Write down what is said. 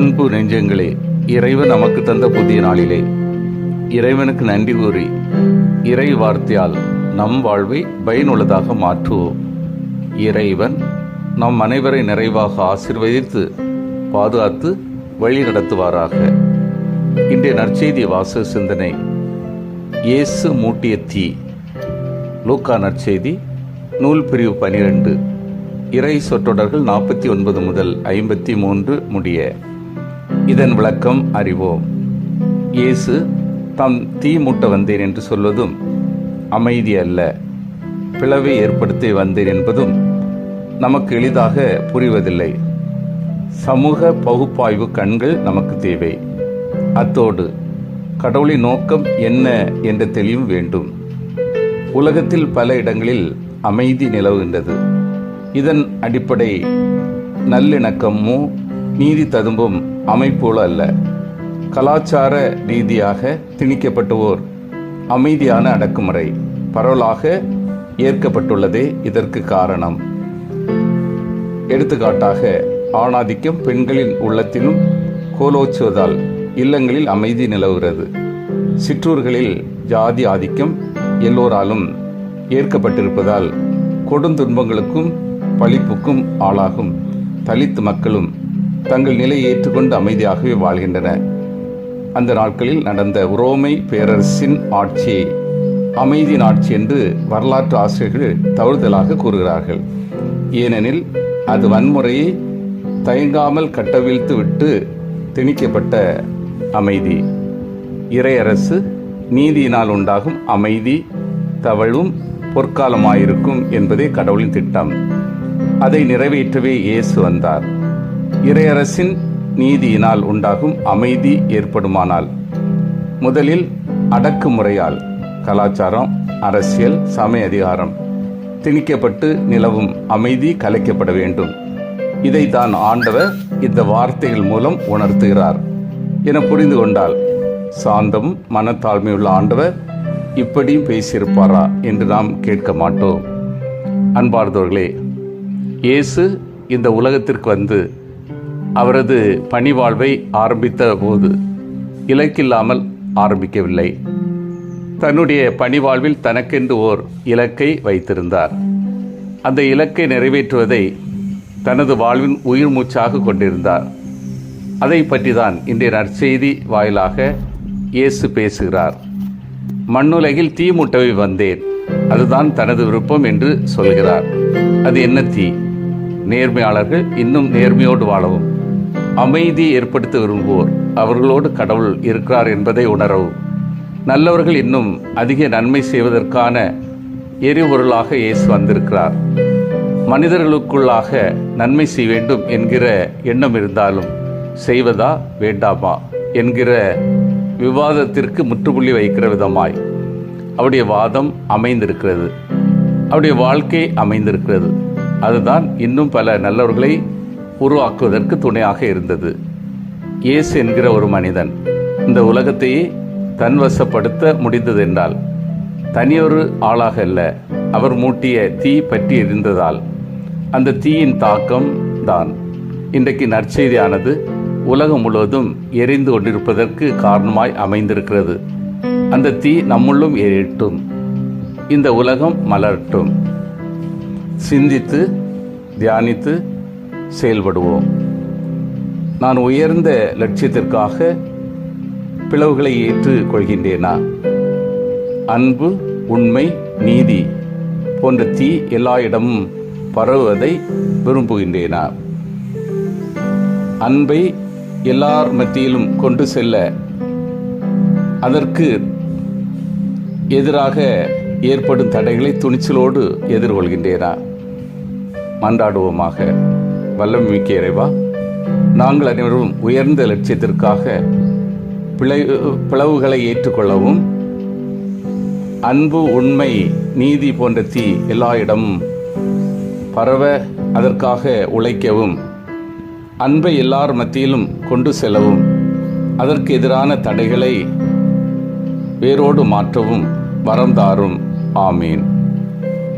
அன்பு நெஞ்சங்களே இறைவன் நமக்கு தந்த புதிய நாளிலே. இறைவனுக்கு நன்றி கூறி இறை வார்த்தையால் நம் வாழ்வை பயனுள்ளதாக மாற்றுவோம். இறைவன் நம் அனைவரை நிறைவாக ஆசிர்வதித்து பாதுகாத்து வழி நடத்துவாராக இன்றைய நற்செய்தி வாச சிந்தனை இயேசு மூட்டிய தீ. லூக்கா நற்செய்தி நூல் பிரிவு பனிரெண்டு. இறை சொற்றொடர்கள் நாற்பத்தி ஒன்பது முதல் ஐம்பத்தி மூன்று முடிய. இதன் விளக்கம் அறிவோம். இயேசு தாம் தீ மூட்ட வந்தேன் என்று சொல்வதும் அமைதி அல்ல. பிளவை ஏற்படுத்தி வந்தேன் என்பதும் நமக்கு எளிதாக புரிவதில்லை. சமூக பகுப்பாய்வு கண்கள் நமக்கு தேவை. அத்தோடு கடவுளின் நோக்கம் என்ன என்ற தெளிவும் வேண்டும். உலகத்தில் பல இடங்களில் அமைதி நிலவுகின்றது. இதன் அடிப்படை நல்லிணக்கமோ நீதி ததும்பும் அமைப்போல அல்ல. கலாச்சார ரீதியாக திணிக்கப்பட்டுவோர் அமைதியான அடக்குமுறை பரவலாக ஏற்கப்பட்டுள்ளதே இதற்கு காரணம். எடுத்துக்காட்டாக ஆணாதிக்கம் பெண்களின் உள்ளத்திலும் கோலோச்சுவதால் இல்லங்களில் அமைதி நிலவுகிறது. சிற்றூர்களில் ஜாதி ஆதிக்கம் எல்லோராலும் ஏற்கப்பட்டிருப்பதால் கொடுந்துன்பங்களுக்கும் பழிப்புக்கும் ஆளாகும் தலித் மக்களும் தங்கள் நிலையை ஏற்றுக்கொண்டு அமைதியாகவே வாழ்கின்றன. அந்த நாட்களில் நடந்த உரோமை பேரரசின் ஆட்சி அமைதியின் ஆட்சி என்று வரலாற்று ஆசிரியர்கள் தவறுதலாக கூறுகிறார்கள். ஏனெனில் அது வன்முறையை தயங்காமல் கட்டவிழ்த்து விட்டு திணிக்கப்பட்ட அமைதி. இறையரசு நீதியினால் உண்டாகும் அமைதி தவழும் பொற்காலமாயிருக்கும் என்பதே கடவுளின் திட்டம். அதை நிறைவேற்றவே இயேசு வந்தார். இறையரசின் நீதியினால் உண்டாகும் அமைதி ஏற்படுமானால்? முதலில் அடக்குமுறையால். கலாச்சாரம் அரசியல் சமய அதிகாரம். திணிக்கப்பட்டு நிலவும் அமைதி கலைக்கப்பட வேண்டும். இதை தான் ஆண்டவர் இந்த வார்த்தைகள் மூலம் உணர்த்துகிறார். என புரிந்து கொண்டால் சாந்தமும் மனத்தாழ்மையுள்ள ஆண்டவர் இப்படியும் பேசியிருப்பாரா என்று நாம் கேட்க மாட்டோம். அன்பார்ந்தவர்களே இயேசு இந்த உலகத்திற்கு வந்து அவரது பணிவாழ்வை ஆரம்பித்த போது இலக்கில்லாமல் ஆரம்பிக்கவில்லை. தன்னுடைய பணிவாழ்வில் தனக்கென்று ஓர் இலக்கை வைத்திருந்தார். அந்த இலக்கை நிறைவேற்றுவதை தனது வாழ்வின் உயிர் மூச்சாக கொண்டிருந்தார். அதை பற்றி தான் இன்றைய நற்செய்தி வாயிலாக இயேசு பேசுகிறார். மண்ணுலகில் தீ மூட்டவை வந்தேன். அதுதான் தனது விருப்பம் என்று சொல்கிறார். அது என்ன தீ? நேர்மையாளர்கள் இன்னும் நேர்மையோடு வாழவும். அமைதி ஏற்படுத்த விரும்புவோர். அவர்களோடு கடவுள் இருக்கிறார் என்பதை உணரவும் நல்லவர்கள் இன்னும் அதிக நன்மை செய்வதற்கான எரிபொருளாக இயேசு வந்திருக்கிறார். மனிதர்களுக்குள்ளாக நன்மை செய்ய வேண்டும் என்கிற எண்ணம் இருந்தாலும் செய்வதா வேண்டாமா என்கிற விவாதத்திற்கு முற்றுப்புள்ளி வைக்கிற விதமாய். அவருடைய வாதம் அமைந்திருக்கிறது. அவருடைய வாழ்க்கை அமைந்திருக்கிறது. அதுதான் இன்னும் பல நல்லவர்களை உருவாக்குவதற்கு துணையாக இருந்தது. இயேசு என்கிற ஒரு மனிதன் இந்த உலகத்தையே தன்வசப்படுத்த முடிந்தது என்றால் தனியொரு ஆளாக அல்ல அவர் மூட்டிய தீ பற்றி எரிந்ததால் அந்த தீயின் தாக்கம் தான். இன்றைக்கு நற்செய்தியானது உலகம் முழுவதும் எரிந்து கொண்டிருப்பதற்கு காரணமாய் அமைந்திருக்கிறது. அந்த தீ நம்முள்ளும் எரியட்டும் இந்த உலகம் மலரட்டும். சிந்தித்து தியானித்து செயல்படுவோம். நான் உயர்ந்த லட்சியத்திற்காக பிளவுகளை ஏற்றுக்கொள்கின்றேனா? அன்பு உண்மை நீதி போன்ற தீ எல்லா இடமும் பரவுவதை விரும்புகின்றேனா? அன்பை எல்லார் மத்தியிலும் கொண்டு செல்ல அதற்கு எதிராக ஏற்படும் தடைகளை துணிச்சலோடு எதிர்கொள்கின்றேனா? மன்றாடுவோமாக. வல்லம் மிக்க இறைவா நாங்கள் அனைவரும் உயர்ந்த லட்சியத்திற்காக பிளை பிளவுகளை ஏற்றுக்கொள்ளவும் அன்பு உண்மை நீதி போன்ற தீ எல்லா இடமும் பரவ அதற்காக உழைக்கவும் அன்பை எல்லார் மத்தியிலும் கொண்டு செல்லவும் அதற்கு எதிரான தடைகளை வேரோடு மாற்றவும் வரம் தாரும். ஆமீன்.